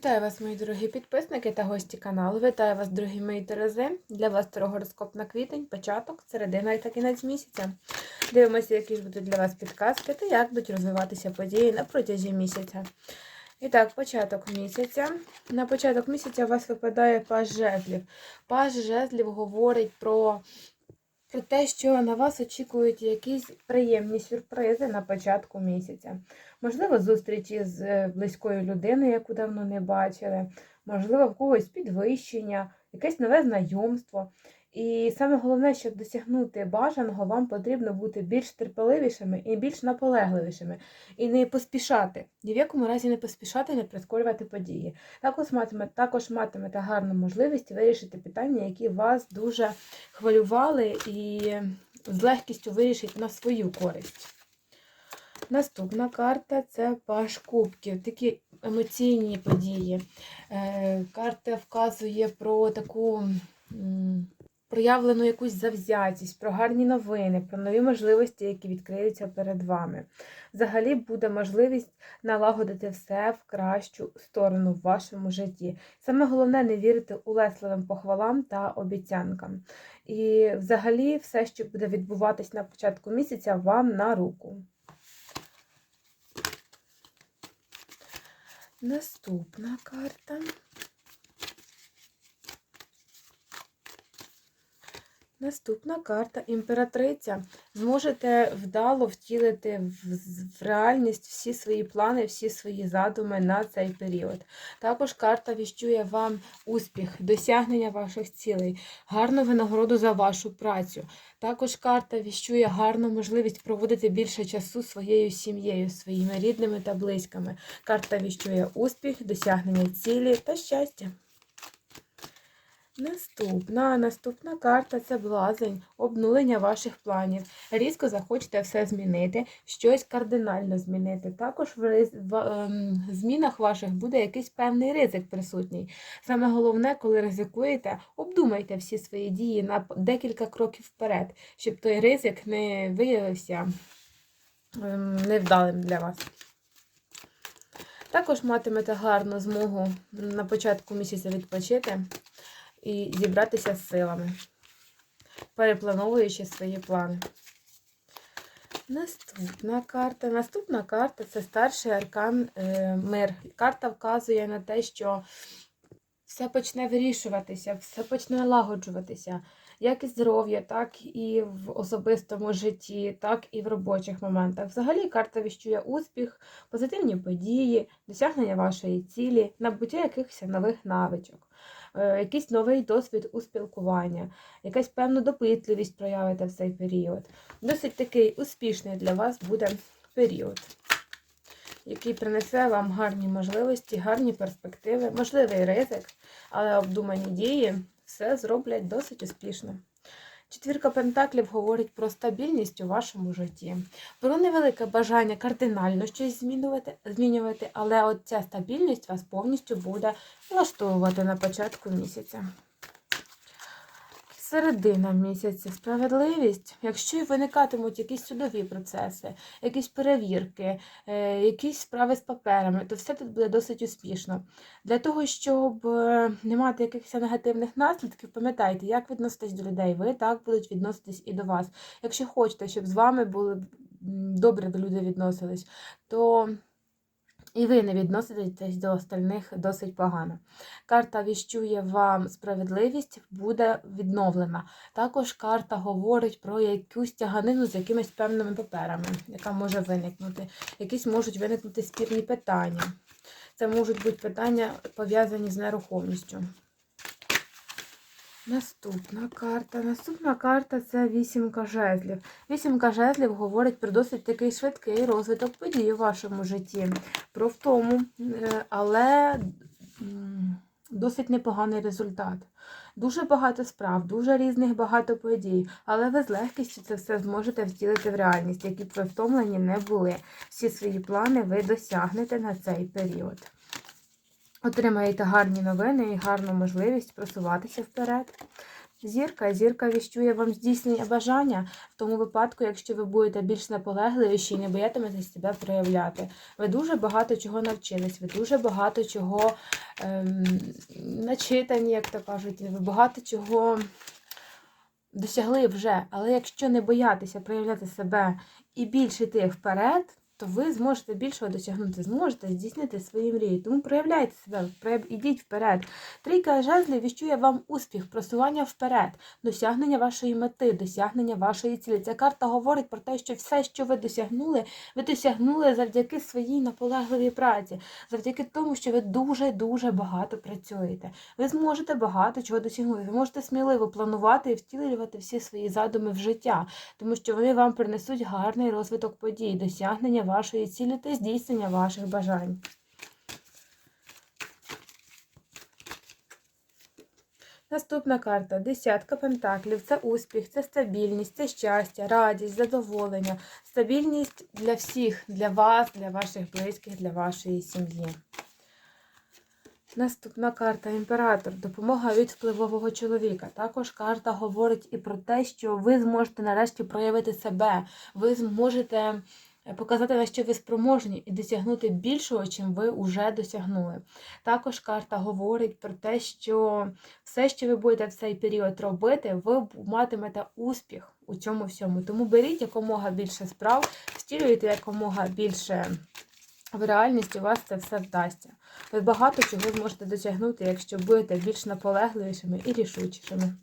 Вітаю вас, мої дорогі підписники та гості каналу. Вітаю вас, дорогі мої Терези. Для вас гороскоп на квітень, початок, середина і та кінець місяця. Дивимося, які ж будуть для вас підказки та як будуть розвиватися події на протязі місяця. І так, початок місяця. На початок місяця у вас випадає паж жезлів. Паж жезлів говорить про, про те, що на вас очікують якісь приємні сюрпризи на початку місяця. Можливо, зустрічі з е, близькою людиною, яку давно не бачили, можливо, в когось підвищення, якесь нове знайомство. І саме головне, щоб досягнути бажаного, вам потрібно бути більш терпеливішими і більш наполегливішими, і не поспішати. Ні в якому разі не поспішати, не прискорювати події. Також матимете, також матимете гарну можливість вирішити питання, які вас дуже хвилювали, і з легкістю вирішить на свою користь. Наступна карта це паш кубків, такі емоційні події. Е, Карта вказує про таку проявлену якусь завзятість, про гарні новини, про нові можливості, які відкриються перед вами. Взагалі буде можливість налагодити все в кращу сторону в вашому житті. Саме головне не вірити улесливим похвалам та обіцянкам. І взагалі все, що буде відбуватись на початку місяця, вам на руку. Наступна карта. Наступна карта імператриця. Зможете вдало втілити в, реальність всі свої плани, всі свої задуми на цей період. Також карта віщує вам успіх, досягнення ваших цілей, гарну винагороду за вашу працю. Також карта віщує гарну можливість проводити більше часу своєю сім'єю, своїми рідними та близькими. Карта віщує успіх, досягнення цілі та щастя. Наступна, наступна карта це блазень, обнулення ваших планів. Різко захочете все змінити, щось кардинально змінити. Також в, в ем, змінах ваших буде якийсь певний ризик присутній. Саме головне, коли ризикуєте, обдумайте всі свої дії на декілька кроків вперед, щоб той ризик не виявився ем, невдалим для вас. Також матимете гарну змогу на початку місяця відпочити і зібратися з силами, переплановуючи свої плани. Наступна карта. Наступна карта це старший аркан е, мир. Карта вказує на те, що все почне вирішуватися, все почне налагоджуватися. Як і здоров'я, так і в особистому житті, так і в робочих моментах. Взагалі карта віщує успіх, позитивні події, досягнення вашої цілі, набуття якихось нових навичок якийсь новий досвід у спілкуванні, якась певна допитливість проявите в цей період. Досить такий успішний для вас буде період, який принесе вам гарні можливості, гарні перспективи, можливий ризик, але обдумані дії все зроблять досить успішно. Четвірка пентаклів говорить про стабільність у вашому житті, про невелике бажання кардинально щось змінювати, змінювати, але от ця стабільність вас повністю буде влаштовувати на початку місяця. Середина місяця справедливість, якщо й виникатимуть якісь судові процеси, якісь перевірки, е, якісь справи з паперами, то все тут буде досить успішно. Для того, щоб е, не мати якихось негативних наслідків, пам'ятайте, як відноситесь до людей, ви так будуть відноситись і до вас. Якщо хочете, щоб з вами були добре до людей відносились, то і ви не відноситесь до остальних досить погано. Карта віщує вам справедливість, буде відновлена. Також карта говорить про якусь тяганину з якимись певними паперами, яка може виникнути. Якісь можуть виникнути спірні питання. Це можуть бути питання пов'язані з нерухомістю. Наступна карта. Наступна карта це вісімка жезлів. Вісімка жезлів говорить про досить такий швидкий розвиток подій у вашому житті, про втому, е, але досить непоганий результат. Дуже багато справ, дуже різних багато подій, але ви з легкістю це все зможете втілити в реальність, які б ви втомлені не були. Всі свої плани ви досягнете на цей період. Отримаєте гарні новини і гарну можливість просуватися вперед. Зірка, зірка віщує вам здійснення бажання в тому випадку, якщо ви будете більш наполегливіші і не боятиметесь себе проявляти. Ви дуже багато чого навчились, ви дуже багато чого ем, начитані, як то кажуть, ви багато чого досягли вже. Але якщо не боятися проявляти себе і більше йти вперед, то ви зможете більшого досягнути, зможете здійснити свої мрії. Тому проявляйте себе, ідіть вперед. Трійка жезлів віщує вам успіх, просування вперед, досягнення вашої мети, досягнення вашої цілі. Ця карта говорить про те, що все, що ви досягнули, ви досягнули завдяки своїй наполегливій праці, завдяки тому, що ви дуже-дуже багато працюєте. Ви зможете багато чого досягнути. Ви можете сміливо планувати і втілювати всі свої задуми в життя, тому що вони вам принесуть гарний розвиток подій, досягнення вашої цілі та здійснення ваших бажань. Наступна карта десятка пентаклів. Це успіх, це стабільність, це щастя, радість, задоволення, стабільність для всіх, для вас, для ваших близьких, для вашої сім'ї. Наступна карта імператор. Допомога від впливового чоловіка. Також карта говорить і про те, що ви зможете нарешті проявити себе. Ви зможете показати, на що ви спроможні, і досягнути більшого, чим ви вже досягнули. Також карта говорить про те, що все, що ви будете в цей період робити, ви матимете успіх у цьому всьому. Тому беріть якомога більше справ, втілюйте якомога більше в реальність, у вас це все вдасться. Ви багато чого зможете досягнути, якщо будете більш наполегливішими і рішучішими.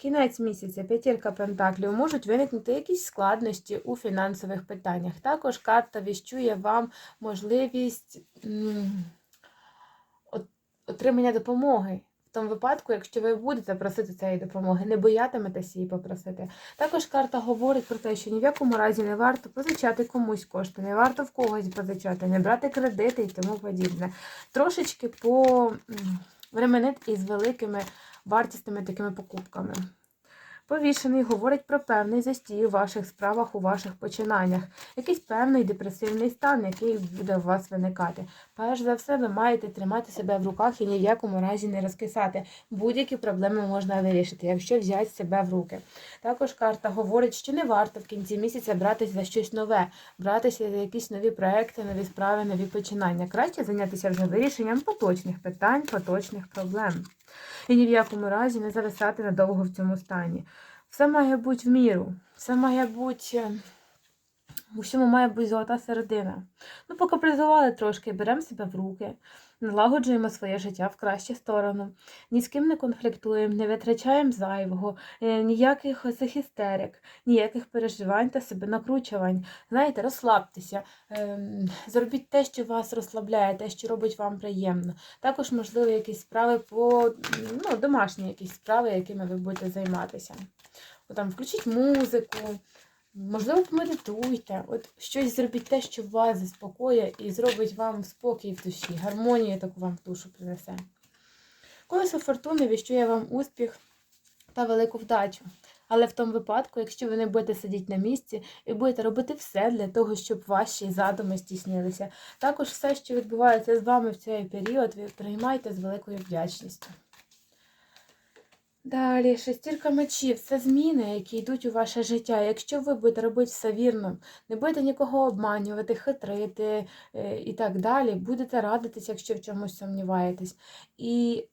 Кінець місяця, п'ятірка пентаклів, можуть виникнути якісь складності у фінансових питаннях. Також карта віщує вам можливість отримання допомоги. В тому випадку, якщо ви будете просити цієї допомоги, не боятиметеся її попросити. Також карта говорить про те, що ні в якому разі не варто позичати комусь кошти, не варто в когось позичати, не брати кредити і тому подібне. Трошечки по м, временити із великими вартісними такими покупками. Повішений говорить про певний застій у ваших справах, у ваших починаннях, якийсь певний депресивний стан, який буде у вас виникати. Перш за все, ви маєте тримати себе в руках і ні в якому разі не розкисати. Будь-які проблеми можна вирішити, якщо взяти себе в руки. Також карта говорить, що не варто в кінці місяця братись за щось нове, братися за якісь нові проекти, нові справи, нові починання. Краще зайнятися вже вирішенням поточних питань, поточних проблем. І ні в якому разі не зависати надовго в цьому стані. Все має бути в міру, все має бути. е, У всьому має бути золота середина. Ну, покапризували трошки, беремо себе в руки, налагоджуємо своє життя в кращу сторону, ні з ким не конфліктуємо, не витрачаємо зайвого, е, ніяких цих істерик, ніяких переживань та себе накручувань. Знаєте, розслабтеся, ем, зробіть те, що вас розслабляє, те, що робить вам приємно. Також, можливо, якісь справи по ну, домашні якісь справи, якими ви будете займатися. Там включіть музику, можливо, помедитуйте. От щось зробіть те, що вас заспокоює і зробить вам спокій в душі, гармонію таку вам в душу принесе. Колесо фортуни віщує вам успіх та велику вдачу. Але в тому випадку, якщо ви не будете сидіти на місці і будете робити все для того, щоб ваші задуми здійснилися. Також все, що відбувається з вами в цей період, ви приймайте з великою вдячністю. Далі, шестірка мечів це зміни, які йдуть у ваше життя. Якщо ви будете робити все вірно, не будете нікого обманювати, хитрити е, і так далі, будете радитись, якщо в чомусь сумніваєтесь, і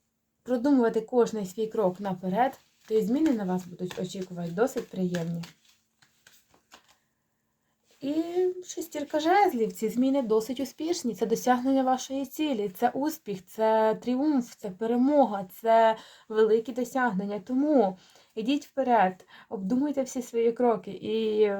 продумувати кожний свій крок наперед, то і зміни на вас будуть очікувати досить приємні. І шестірка жезлів, ці зміни досить успішні. Це досягнення вашої цілі, це успіх, це тріумф, це перемога, це великі досягнення. Тому ідіть вперед, обдумуйте всі свої кроки, і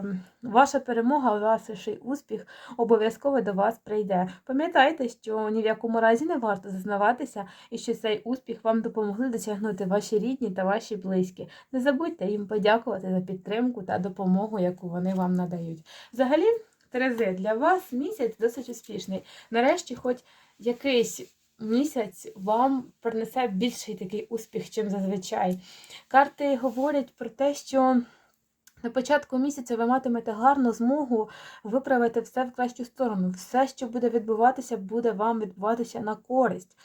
ваша перемога, ваш успіх обов'язково до вас прийде. Пам'ятайте, що ні в якому разі не варто зазнаватися, і що цей успіх вам допомогли досягнути ваші рідні та ваші близькі. Не забудьте їм подякувати за підтримку та допомогу, яку вони вам надають. Взагалі, Терези, для вас місяць досить успішний. Нарешті, хоч якийсь місяць вам принесе більший такий успіх, чим зазвичай. Карти говорять про те, що На початку місяця ви матимете гарну змогу виправити все в кращу сторону. Все, що буде відбуватися, буде вам відбуватися на користь.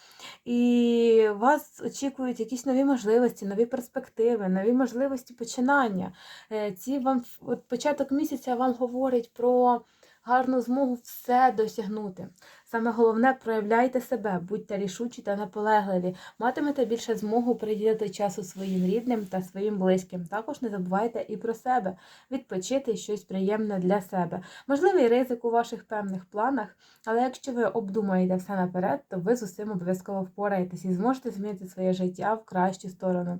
І вас очікують якісь нові можливості, нові перспективи, нові можливості починання. Е, Ці вам от початок місяця вам говорить про гарну змогу все досягнути. Саме головне, проявляйте себе, будьте рішучі та наполегливі, матимете більше змогу приділити часу своїм рідним та своїм близьким. Також не забувайте і про себе, відпочити щось приємне для себе. Можливий ризик у ваших певних планах, але якщо ви обдумаєте все наперед, то ви з усім обов'язково впораєтесь і зможете змінити своє життя в кращу сторону.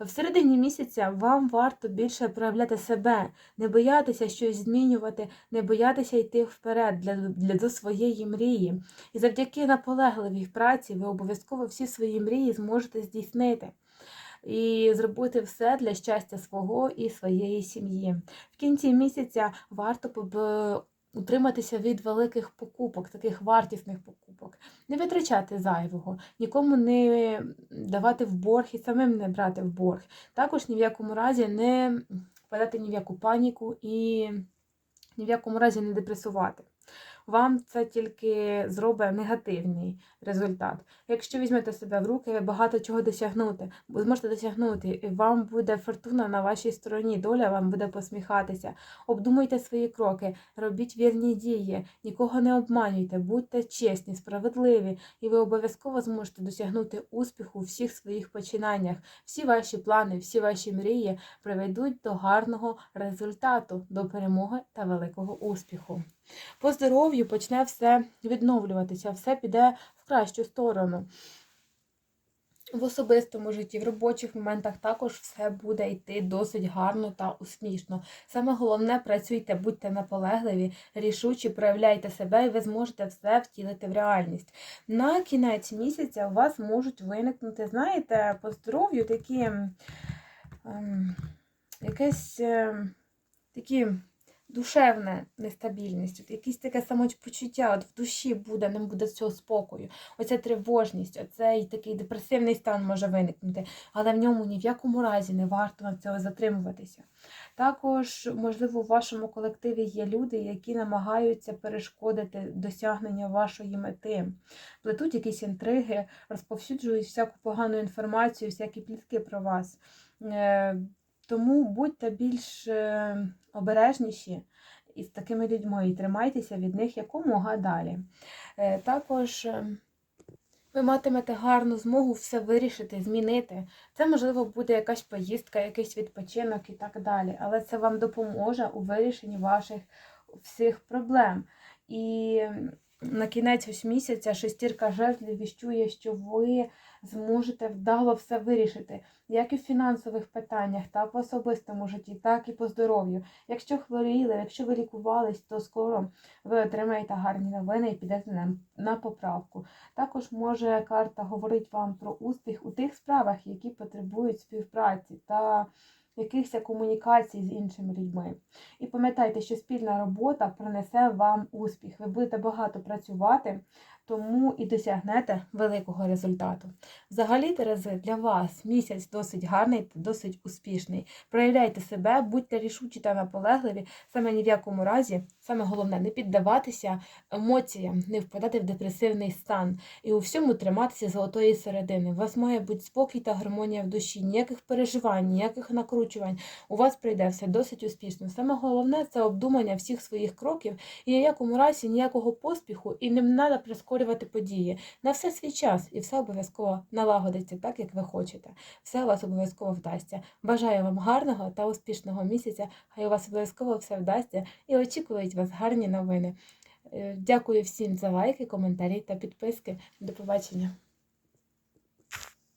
В середині місяця вам варто більше проявляти себе, не боятися щось змінювати, не боятися йти вперед для, для до своєї мрії. І завдяки наполегливій праці ви обов'язково всі свої мрії зможете здійснити. І зробити все для щастя свого і своєї сім'ї. В кінці місяця варто утриматися від великих покупок, таких вартісних покупок, не витрачати зайвого, нікому не давати в борг і самим не брати в борг. Також ні в якому разі не впадати ні в яку паніку і ні в якому разі не депресувати. Вам це тільки зробить негативний результат. Якщо візьмете себе в руки, ви багато чого досягнути, ви зможете досягнути, і вам буде фортуна на вашій стороні, доля вам буде посміхатися. Обдумуйте свої кроки, робіть вірні дії, нікого не обманюйте, будьте чесні, справедливі, і ви обов'язково зможете досягнути успіху у всіх своїх починаннях. Всі ваші плани, всі ваші мрії приведуть до гарного результату, до перемоги та великого успіху. По здоров'ю почне все відновлюватися, все піде в кращу сторону. В особистому житті, в робочих моментах також все буде йти досить гарно та успішно. Саме головне, працюйте, будьте наполегливі, рішучі, проявляйте себе, і ви зможете все втілити в реальність. На кінець місяця у вас можуть виникнути, знаєте, по здоров'ю такі ем, якесь ем, такі душевна нестабільність, от якесь таке самопочуття, от в душі буде, не буде цього спокою. Оця тривожність, оцей такий депресивний стан може виникнути, але в ньому ні в якому разі не варто на цього затримуватися. Також, можливо, у вашому колективі є люди, які намагаються перешкодити досягнення вашої мети, плетуть якісь інтриги, розповсюджують всяку погану інформацію, всякі плітки про вас. Е, Тому будьте більш е, обережніші із такими людьми і тримайтеся від них якомога далі. Е, Також е, ви матимете гарну змогу все вирішити, змінити. Це, можливо, буде якась поїздка, якийсь відпочинок і так далі. Але це вам допоможе у вирішенні ваших всіх проблем. І на кінець ось місяця шестірка жезлів віщує, що ви зможете вдало все вирішити, як і в фінансових питаннях, так в особистому житті, так і по здоров'ю. Якщо хворіли, якщо ви лікувались, то скоро ви отримаєте гарні новини і підете на поправку. Також може карта говорить вам про успіх у тих справах, які потребують співпраці та якихось комунікацій з іншими людьми. І пам'ятайте, що спільна робота принесе вам успіх. Ви будете багато працювати, тому і досягнете великого результату. Взагалі, Терези, для вас місяць досить гарний та досить успішний. Проявляйте себе, будьте рішучі та наполегливі, саме ні в якому разі, саме головне, не піддаватися емоціям, не впадати в депресивний стан і у всьому триматися золотої середини. У вас має бути спокій та гармонія в душі, ніяких переживань, ніяких накручувань. У вас прийде все досить успішно. Саме головне це обдумання всіх своїх кроків і ні в якому разі ніякого поспіху, і не треба прискорювати події. На все свій час, і все обов'язково налагодиться так, як ви хочете. Все у вас обов'язково вдасться. Бажаю вам гарного та успішного місяця. Хай у вас обов'язково все вдасться і очікують вас гарні новини. Е, Дякую всім за лайки, коментарі та підписки. До побачення.